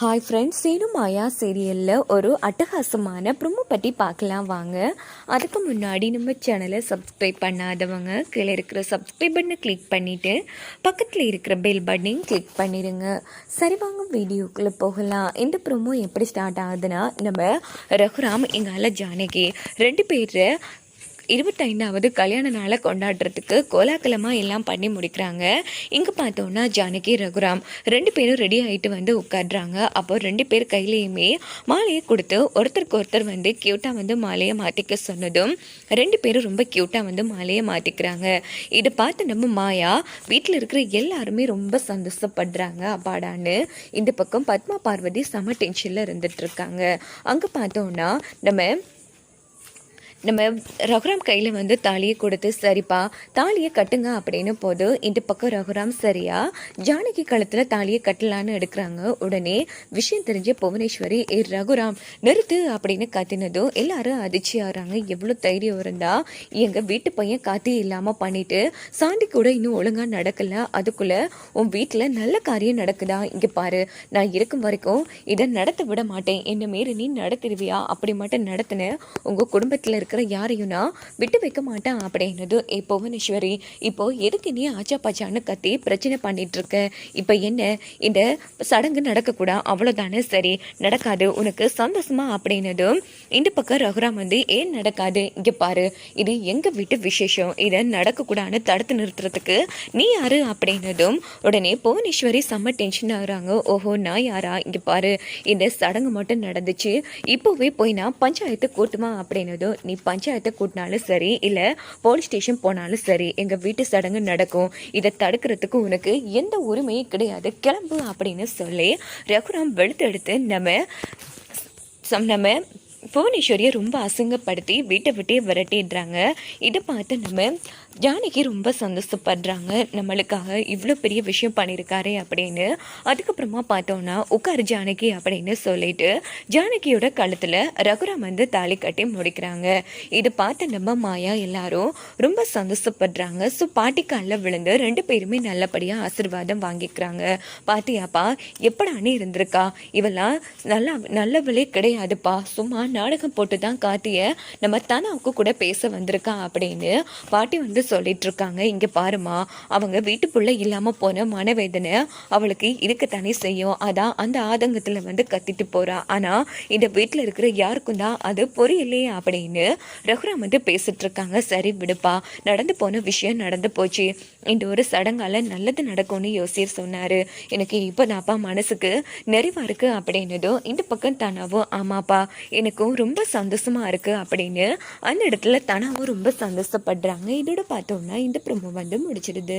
Hi friends Seenu மாயா சீரியலில் ஒரு அட்டகாசமான ப்ரொமோ பற்றி பார்க்கலாம் வாங்க. அதுக்கு முன்னாடி நம்ம சேனலை சப்ஸ்கிரைப் பண்ணாதவங்க கீழே இருக்கிற சப்ஸ்கிரைப் பண்ணை கிளிக் பண்ணிவிட்டு பக்கத்தில் இருக்கிற பெல் பட்டனையும் கிளிக் பண்ணிடுங்க சரி வாங்க வீடியோக்குள்ளே போகலாம். இந்த ப்ரொமோ எப்படி ஸ்டார்ட் ஆகுதுன்னா நம்ம ரகுராம் எங்கால ஜானகி ரெண்டு பேர் இருபத்தைந்தாவது கல்யாண நாளை கொண்டாடுறதுக்கு கோலாகலமாக எல்லாம் பண்ணி முடிக்கிறாங்க. இங்கே பார்த்தோன்னா ஜானகி ரகுராம் ரெண்டு பேரும் ரெடி ஆகிட்டு வந்து உட்காடுறாங்க அப்போ ரெண்டு பேர் கையிலையுமே மாலையை கொடுத்து ஒருத்தருக்கு ஒருத்தர் வந்து க்யூட்டாக வந்து மாலையை மாற்றிக்க சொன்னதும் ரெண்டு பேரும் ரொம்ப க்யூட்டாக வந்து மாலையை மாற்றிக்கிறாங்க இதை பார்த்து நம்ம மாயா வீட்டில் இருக்கிற எல்லாருமே ரொம்ப சந்தோஷப்படுறாங்க. அப்பாடான்னு இந்த பக்கம் பத்மா பார்வதி செம டென்ஷனில் இருந்துட்டு இருக்காங்க. அங்கே பார்த்தோன்னா நம்ம நம்ம ரகுராம் கையில் வந்து தாலியை கொடுத்து சரிப்பா தாலியை கட்டுங்க அப்படின்னு போது இந்த பக்கம் ரகுராம் சரியா ஜானகி கழுத்தில் தாலியை கட்டலான்னு எடுக்கிறாங்க. உடனே விஷயம் தெரிஞ்ச புவனேஸ்வரி ஏ ரகுராம் நிறுத்து அப்படின்னு கத்தினதும் எல்லாரும் அதிர்ச்சி ஆகிறாங்க. எவ்வளோ தைரியம் இருந்தால் எங்கள் வீட்டு பையன் காத்தி இல்லாமல் பண்ணிட்டு சாண்டி கூட இன்னும் ஒழுங்காக நடக்கல. அதுக்குள்ளே உன் வீட்டில் நல்ல காரியம் நடக்குதா? இங்கே பாரு நான் இருக்கும் வரைக்கும் இதை நடத்த விட மாட்டேன். என்ன மாரி நீ நடத்திடுவியா? அப்படி மட்டும் நடத்தின உங்கள் குடும்பத்தில் இருக்கிற யாரையும் நான் விட்டு வைக்க மாட்டேன் அப்படின்னது ஏ புவனேஸ்வரி இப்போ எதுக்கு நீ ஆச்சா பாச்சான்னு கத்தி பிரச்சனை பண்ணிட்டு இருக்க இப்போ என்ன? இந்த சடங்கு நடக்கக்கூடாது அவ்வளோதானே சரி நடக்காது. உனக்கு சந்தோஷமா? அப்படின்னதும் இந்த பக்கம் ரகுராம் வந்து ஏன் நடக்காது? இங்கே பாரு. இது எங்கள் வீட்டு விசேஷம்? இதை நடக்கக்கூடாதுன்னு தடுத்து நிறுத்துறதுக்கு நீ யாரு? அப்படின்னதும் உடனே புவனேஸ்வரி செம்ம டென்ஷன் ஆகுறாங்க. ஓஹோ நான் யாரா? இங்கே பாரு. இந்த சடங்கு மட்டும் நடந்துச்சு. இப்போவே போய் நான் பஞ்சாயத்து கூட்டுமா? அப்படின்னதும் நீ பஞ்சாயத்தை கூட்டினாலும் சரி இல்லை போலீஸ் ஸ்டேஷன் போனாலும் சரி எங்கள் வீட்டு சடங்கு நடக்கும். இதை தடுக்கிறதுக்கு உனக்கு எந்த உரிமையும் கிடையாது. கிளம்பு அப்படின்னு சொல்லி ரகுராம் வெளுத்தெடுத்து நம்ம சம் நம்ம புவனேஸ்வரியை ரொம்ப அசிங்கப்படுத்தி வீட்டை விட்டே விரட்டிடுறாங்க. இதை பார்த்து நம்ம ஜானகி ரொம்ப சந்தோஷப்படுறாங்க. நம்மளுக்காக இவ்வளோ பெரிய விஷயம் பண்ணியிருக்காரு அப்படின்னு. அதுக்கப்புறமா பார்த்தோன்னா உட்காரு ஜானகி அப்படின்னு சொல்லிட்டு ஜானகியோட கழுத்தில் ரகுராம் வந்து தாலி கட்டி முடிக்கிறாங்க. இது பார்த்து நம்ம மாயா எல்லாரும் ரொம்ப சந்தோஷப்படுறாங்க. ஸோ பாட்டி காலில் விழுந்து ரெண்டு பேருமே நல்லபடியாக ஆசிர்வாதம் வாங்கிக்கிறாங்க. பாத்தியாப்பா எப்படா அணி இருந்திருக்கா? இவெல்லாம் நல்லா நல்லவளே கிடையாதுப்பா. சும்மா நாடகம் போட்டு தான் கார்த்தியை நம்ம தனாவுக்கு கூட பேச வந்திருக்கா அப்படின்னு பாட்டி வந்து சொல்லிட்டு இருக்காங்க இங்கே பாருமா அவங்க வீட்டுக்குள்ளே இல்லாமல் போன மனவேதனை அவளுக்கு இருக்கத்தானே செய்யும். அதான் அந்த ஆதங்கத்தில் வந்து கத்திட்டு போறா. ஆனால் இந்த வீட்டில் இருக்கிற யாருக்கும் தான் அது புரியலையே அப்படின்னு ரகுராம் வந்து பேசிட்டு இருக்காங்க சரி விடுப்பா நடந்து போன விஷயம் நடந்து போச்சு. இந்த ஒரு சடங்கால நல்லது நடக்கும்னு யோசிர் சொன்னார். எனக்கு இப்போ தான்ப்பா மனசுக்கு நிறைவாக இருக்குது அப்படின்னதும் இந்த பக்கம் தானாவும் ஆமாப்பா எனக்கு எனக்கும் ரொம்ப சந்தோஷமா இருக்கு அப்படின்னு அந்த இடத்துல தனாவும் ரொம்ப சந்தோஷப்படுறாங்க. இதோட பார்த்தோம்னா இந்த ப்ரொமோ வந்து முடிச்சிடுது.